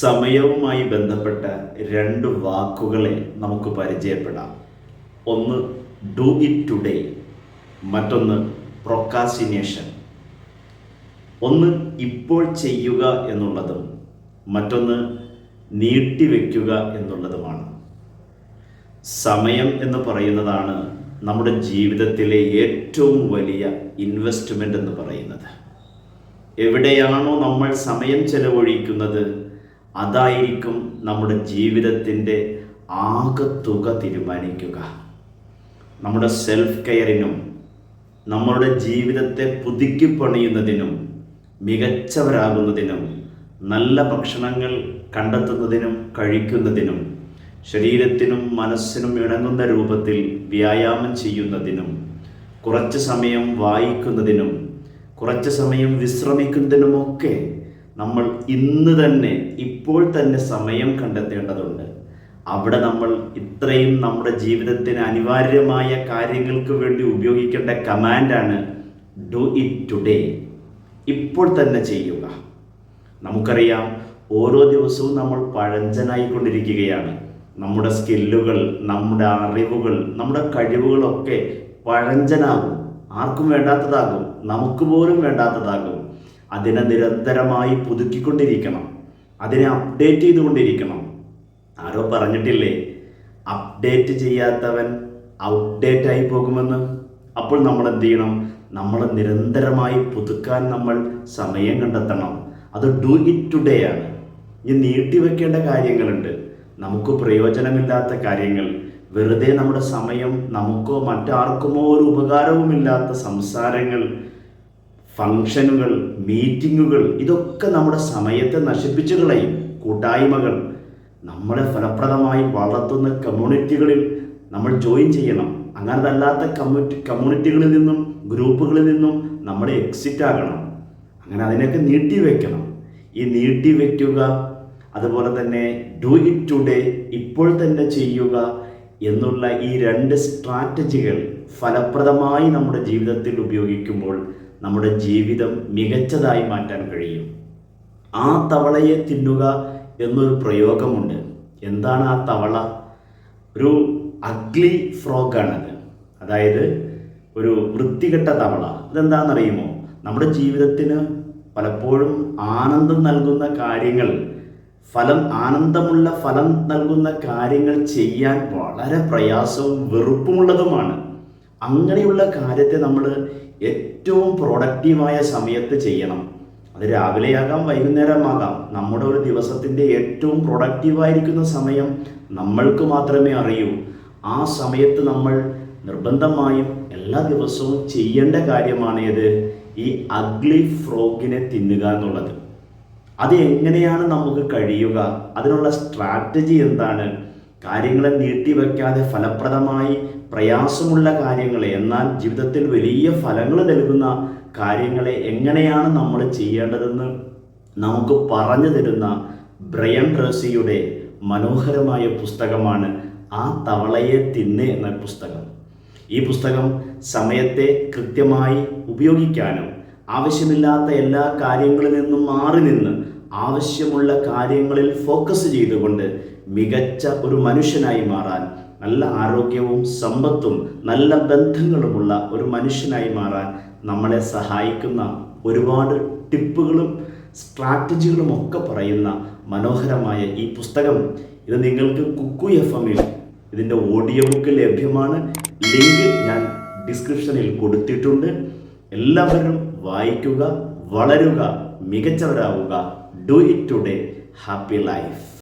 സമയവുമായി ബന്ധപ്പെട്ട രണ്ട് വാക്കുകളെ നമുക്ക് പരിചയപ്പെടാം. ഒന്ന് ഡു ഇറ്റ് ടുഡേ മറ്റൊന്ന് പ്രൊക്കാസിനേഷൻ ഒന്ന് ഇപ്പോൾ ചെയ്യുക എന്നുള്ളതും മറ്റൊന്ന് നീട്ടിവെക്കുക എന്നുള്ളതുമാണ്. സമയം എന്ന് പറയുന്നതാണ് നമ്മുടെ ജീവിതത്തിലെ ഏറ്റവും വലിയ ഇൻവെസ്റ്റ്മെന്റ് എന്ന് പറയുന്നത്. എവിടെയാണോ നമ്മൾ സമയം ചെലവഴിക്കുന്നത് അതായിരിക്കും നമ്മുടെ ജീവിതത്തിന്റെ ആകത്തുക തീരുമാനിക്കുക. നമ്മുടെ സെൽഫ് കെയറിനും നമ്മളുടെ ജീവിതത്തെ പുതുക്കി പണിയുന്നതിനും മികച്ചവരാകുന്നതിനും നല്ല ഭക്ഷണങ്ങൾ കണ്ടെത്തുന്നതിനും കഴിക്കുന്നതിനും ശരീരത്തിനും മനസ്സിനും ഇണങ്ങുന്ന രൂപത്തിൽ വ്യായാമം ചെയ്യുന്നതിനും കുറച്ച് സമയം വായിക്കുന്നതിനും കുറച്ച് സമയം വിശ്രമിക്കുന്നതിനുമൊക്കെ നമ്മൾ ഇന്ന് തന്നെ ഇപ്പോൾ തന്നെ സമയം കണ്ടെത്തേണ്ടതുണ്ട്. അവിടെ നമ്മൾ ഇത്രയും നമ്മുടെ ജീവിതത്തിന് അനിവാര്യമായ കാര്യങ്ങൾക്ക് വേണ്ടി ഉപയോഗിക്കേണ്ട കമാൻഡാണ് ഡു ഇറ്റ് ടുഡേ ഇപ്പോൾ തന്നെ ചെയ്യുക. നമുക്കറിയാം ഓരോ ദിവസവും നമ്മൾ പഴഞ്ചനായിക്കൊണ്ടിരിക്കുകയാണ്. നമ്മുടെ സ്കില്ലുകൾ നമ്മുടെ അറിവുകൾ നമ്മുടെ കഴിവുകളൊക്കെ പഴഞ്ചനാകും. ആർക്കും വേണ്ടാത്തതാകും. നമുക്ക് പോലും വേണ്ടാത്തതാകും. അതിനെ നിരന്തരമായി പുതുക്കിക്കൊണ്ടിരിക്കണം. അതിനെ അപ്ഡേറ്റ് ചെയ്തുകൊണ്ടിരിക്കണം. ആരോ പറഞ്ഞിട്ടില്ലേ? അപ്ഡേറ്റ് ചെയ്യാത്തവൻ ഔട്ട്ഡേറ്റ് ആയി പോകുമെന്ന്. അപ്പോൾ നമ്മൾ എന്ത് ചെയ്യണം നമ്മൾ നിരന്തരമായി പുതുക്കാൻ നമ്മൾ സമയം കണ്ടെത്തണം. അത് ഡു ഇറ്റ് ടുഡേ ആണ്. ഇനി നീട്ടിവെക്കേണ്ട കാര്യങ്ങളുണ്ട്. നമുക്ക് പ്രയോജനമില്ലാത്ത കാര്യങ്ങൾ. വെറുതെ നമ്മുടെ സമയം നമുക്കോ മറ്റാർക്കുമോ ഒരു ഉപകാരവുമില്ലാത്ത സംസാരങ്ങൾ ഫങ്ഷനുകൾ മീറ്റിങ്ങുകൾ ഇതൊക്കെ നമ്മുടെ സമയത്തെ നശിപ്പിച്ചു കളയും കൂട്ടായ്മകൾ. നമ്മളെ ഫലപ്രദമായി വളർത്തുന്ന കമ്മ്യൂണിറ്റികളിൽ നമ്മൾ ജോയിൻ ചെയ്യണം. അങ്ങനതല്ലാത്ത കമ്മ്യൂണിറ്റി കമ്മ്യൂണിറ്റികളിൽ നിന്നും ഗ്രൂപ്പുകളിൽ നിന്നും നമ്മൾ എക്സിറ്റ് ആകണം. അങ്ങനെ അതിനൊക്കെ നീട്ടിവെക്കണം ഈ നീട്ടിവെക്കുക അതുപോലെ തന്നെ ഡു ഇറ്റ് ടുഡേ ഇപ്പോൾ തന്നെ ചെയ്യുക എന്നുള്ള ഈ രണ്ട് സ്ട്രാറ്റജികൾ ഫലപ്രദമായി നമ്മുടെ ജീവിതത്തിൽ ഉപയോഗിക്കുമ്പോൾ നമ്മുടെ ജീവിതം മികച്ചതായി മാറ്റാൻ കഴിയും. ആ തവളയെ തിന്നുക എന്നൊരു പ്രയോഗമുണ്ട്. എന്താണ് ആ തവള? ഒരു അഗ്ലി ഫ്രോഗാണത് അതായത് ഒരു വൃത്തികെട്ട തവള. ഇതെന്താണെന്നറിയുമോ? നമ്മുടെ ജീവിതത്തിന് പലപ്പോഴും ആനന്ദം നൽകുന്ന കാര്യങ്ങൾ ഫലം ആനന്ദമുള്ള ഫലം നൽകുന്ന കാര്യങ്ങൾ ചെയ്യാൻ വളരെ പ്രയാസവും വെറുപ്പുമുള്ളതുമാണ്. അങ്ങനെയുള്ള കാര്യത്തെ നമ്മൾ ഏറ്റവും പ്രൊഡക്റ്റീവായ സമയത്ത് ചെയ്യണം. അത് രാവിലെയാകാം വൈകുന്നേരമാകാം. നമ്മുടെ ഒരു ദിവസത്തിന്റെ ഏറ്റവും പ്രൊഡക്റ്റീവായിരിക്കുന്ന സമയം നമ്മൾക്ക് മാത്രമേ അറിയൂ. ആ സമയത്ത് നമ്മൾ നിർബന്ധമായും എല്ലാ ദിവസവും ചെയ്യേണ്ട കാര്യമാണ് ഈ അഗ്ലി ഫ്രോഗിനെ തിന്നുക എന്നുള്ളത്. അത് എങ്ങനെയാണ് നമുക്ക് കഴിയുക? അതിനുള്ള സ്ട്രാറ്റജി എന്താണ്? കാര്യങ്ങളെ നീട്ടിവെക്കാതെ ഫലപ്രദമായി പ്രയാസമുള്ള കാര്യങ്ങളെ എന്നാൽ ജീവിതത്തിൽ വലിയ ഫലങ്ങൾ നൽകുന്ന കാര്യങ്ങളെ എങ്ങനെയാണ് നമ്മൾ ചെയ്യേണ്ടതെന്ന് നമുക്ക് പറഞ്ഞു തരുന്ന ബ്രയൻ റസിയുടെ മനോഹരമായ പുസ്തകമാണ് ആ തവളയെ തിന്ന് എന്ന പുസ്തകം. ഈ പുസ്തകം സമയത്തെ കൃത്യമായി ഉപയോഗിക്കാനും ആവശ്യമില്ലാത്ത എല്ലാ കാര്യങ്ങളിൽ നിന്നും മാറി നിന്ന് ആവശ്യമുള്ള കാര്യങ്ങളിൽ ഫോക്കസ് ചെയ്തുകൊണ്ട് മികച്ച ഒരു മനുഷ്യനായി മാറാൻ നല്ല ആരോഗ്യവും സമ്പത്തും നല്ല ബന്ധങ്ങളുമുള്ള ഒരു മനുഷ്യനായി മാറാൻ നമ്മളെ സഹായിക്കുന്ന ഒരുപാട് ടിപ്പുകളും സ്ട്രാറ്റജികളും ഒക്കെ പറയുന്ന മനോഹരമായ ഈ പുസ്തകം. ഇത് നിങ്ങൾക്ക് കുക്കു എഫ് എമ്മിൽ ഇതിന്റെ ഓഡിയോ ബുക്ക് ലഭ്യമാണ്. ലിങ്ക് ഞാൻ ഡിസ്ക്രിപ്ഷനിൽ കൊടുത്തിട്ടുണ്ട്. എല്ലാവരും വായിക്കുക വളരുക മികച്ചവരാവുക. Do it today happy life